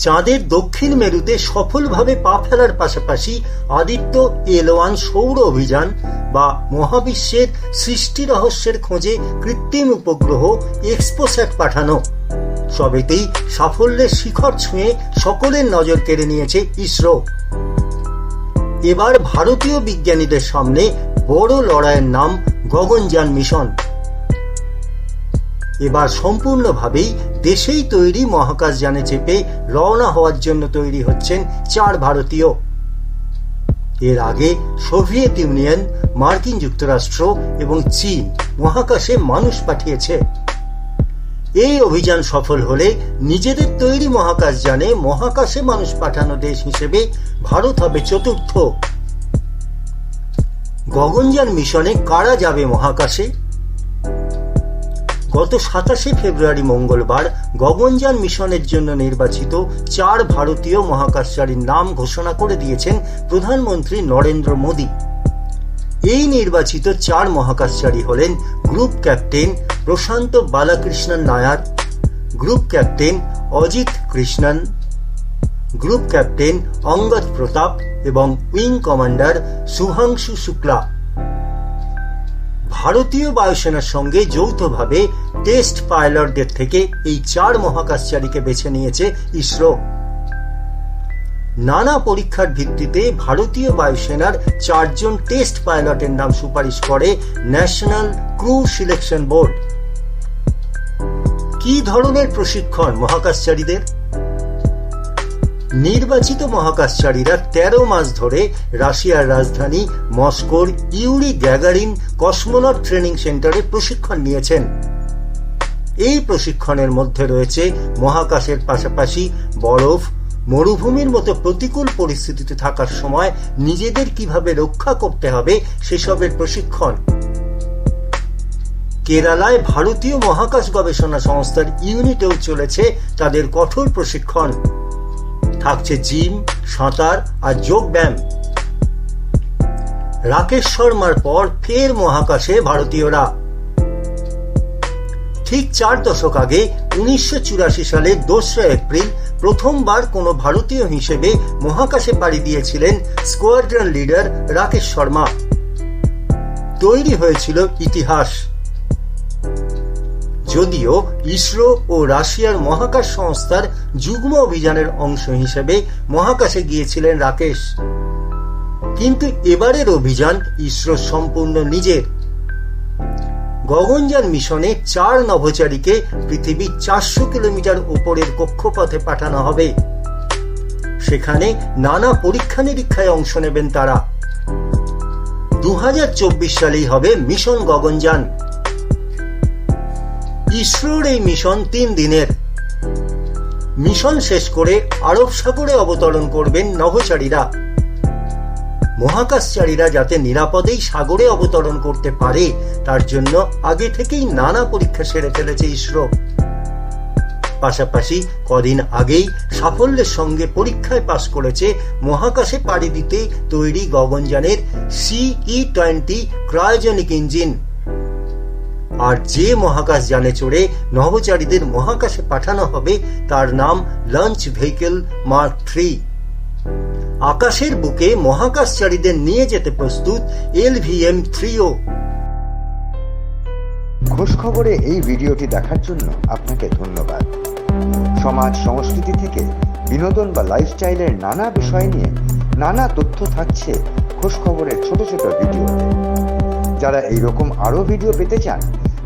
চাঁদের দক্ষিণ মেরুতে সফলভাবে পা ফেলার পাশাপাশি আদিত্য এল ওয়ান সৌর অভিযান বা মহাবিশ্বের সৃষ্টি রহস্যের খোঁজে কৃত্রিম উপগ্রহ এক্সপোস্যাট পাঠানো। সবেতেই সাফল্যের শিখর ছুঁয়ে সকলের নজর কেড়ে নিয়েছে ইসরো। এবার ভারতীয় বিজ্ঞানীদের সামনে বড় লড়াইয়ের নাম গগনযান মিশন। এবার সম্পূর্ণভাবেই দেশেই তৈরি মহাকাশযানে চেপে রওনা হওয়ার জন্য তৈরি হচ্ছেন চার ভারতীয়। এর আগে সোভিয়েত ইউনিয়ন, মার্কিন যুক্তরাষ্ট্র এবং চীন মহাকাশে মানুষ পাঠিয়েছে। এই অভিযান সফল হলে নিজেদের তৈরি মহাকাশযানে মহাকাশে মানুষ পাঠানো দেশ হিসেবে ভারত হবে চতুর্থ। গগনযান মিশনে কারা যাবে মহাকাশে? গত সাতাশে ফেব্রুয়ারি মঙ্গলবার গগনযান মিশনের জন্য নির্বাচিত চার ভারতীয় মহাকাশচারীর নাম ঘোষণা করে দিয়েছেন প্রধানমন্ত্রী নরেন্দ্র মোদী। এই নির্বাচিত চার মহাকাশচারী হলেন group captain Prashanth Balakrishnan Nair, group captain Ajit Krishnan, group captain Angad Pratap এবং উইং কমান্ডার শুভাংশু শুক্লা। ভারতীয় বায়ুসেনার সঙ্গে যৌথভাবে টেস্ট পাইলটদের থেকে এই চার মহাকাশচারীকে বেছে নিয়েছে ইসরো। নানা পরীক্ষার ভিত্তিতে ভারতীয় বায়ুসেনার চারজন টেস্ট পাইলটের নাম সুপারিশ করে ন্যাশনাল ক্রু সিলেকশন বোর্ড। কি ধরনের প্রশিক্ষণ মহাকাশচারীদের? নির্বাচিত মহাকাশচারীরা তেরো মাস ধরে রাশিয়ার রাজধানী মস্কোর ইউরি গ্যাগারিন কসমোনট ট্রেনিং সেন্টারে প্রশিক্ষণ নিয়েছেন। এই প্রশিক্ষণের মধ্যে রয়েছে মহাকাশের পাশাপাশি বরফ, মরুভূমির মতো প্রতিকূল পরিস্থিতিতে থাকার সময় নিজেদের কীভাবে রক্ষা করতে হবে সেসবের প্রশিক্ষণ। কেরালায় ভারতীয় মহাকাশ গবেষণা সংস্থার ইউনিটেও চলেছে তাদের কঠোর প্রশিক্ষণ। থাকছে জিম, সাঁতার আর যোগ ব্যায়াম। রাকেশ শর্মার পর ফের মহাকাশে ভারতীয়রা। ঠিক চার দশক আগে, উনিশশো সালে দোসরা এপ্রিল, প্রথমবার কোনো ভারতীয় হিসেবে মহাকাশে পাড়ি দিয়েছিলেন স্কোয়াড্রন লিডার রাকেশ শর্মা। তৈরি হয়েছিল ইতিহাস। যদিও ইসরো ও রাশিয়ার মহাকাশ সংস্থার যুগ্ম অভিযানের অংশ হিসেবে মহাকাশে গিয়েছিলেন রাকেশ। কিন্তু এবারের অভিযান ইসরো সম্পূর্ণ নিজের। গগনযান মিশনে চার নভোচারীকে পৃথিবীর চারশো কিলোমিটার উপরের কক্ষপথে পাঠানো হবে। সেখানে নানা পরীক্ষা নিরীক্ষায় অংশ নেবেন তারা। দু হাজার চব্বিশ সালেই হবে মিশন গগনযান। ইসরোর এই মিশন তিন দিনের। মিশন শেষ করে আরব সাগরে অবতরণ করবেন নভোচারীরা। মহাকাশচারীরা যাতে নিরাপদেই সাগরে অবতরণ করতে পারে, তার জন্য আগে থেকেই নানা পরীক্ষা সেরে ফেলেছে ইসরো। পাশাপাশি কদিন আগেই সাফল্যের সঙ্গে পরীক্ষায় পাশ করেছে মহাকাশে পাড়ি দিতে তৈরি গগনযানের সিই টোয়েন্টি ক্রায়োজেনিক ইঞ্জিন আর যে মহাকাশ যানে চড়ে নভোচারীদের মহাকাশে পাঠানো হবে, তার নাম লঞ্চ ভেহিকেল মার্ক থ্রি আকাশের বুকে মহাকাশচারীদের নিয়ে যেতে প্রস্তুত এলভিএম থ্রিও খোঁজ খবরে এই ভিডিওটি দেখার জন্য আপনাকে ধন্যবাদ। সমাজ সংস্কৃতি থেকে বিনোদন বা লাইফস্টাইলের নানা বিষয় নিয়ে নানা তথ্য থাকছে খোঁজ খবরের ছোট ছোট ভিডিওতে। যারা এইরকম আরও ভিডিও পেতে চান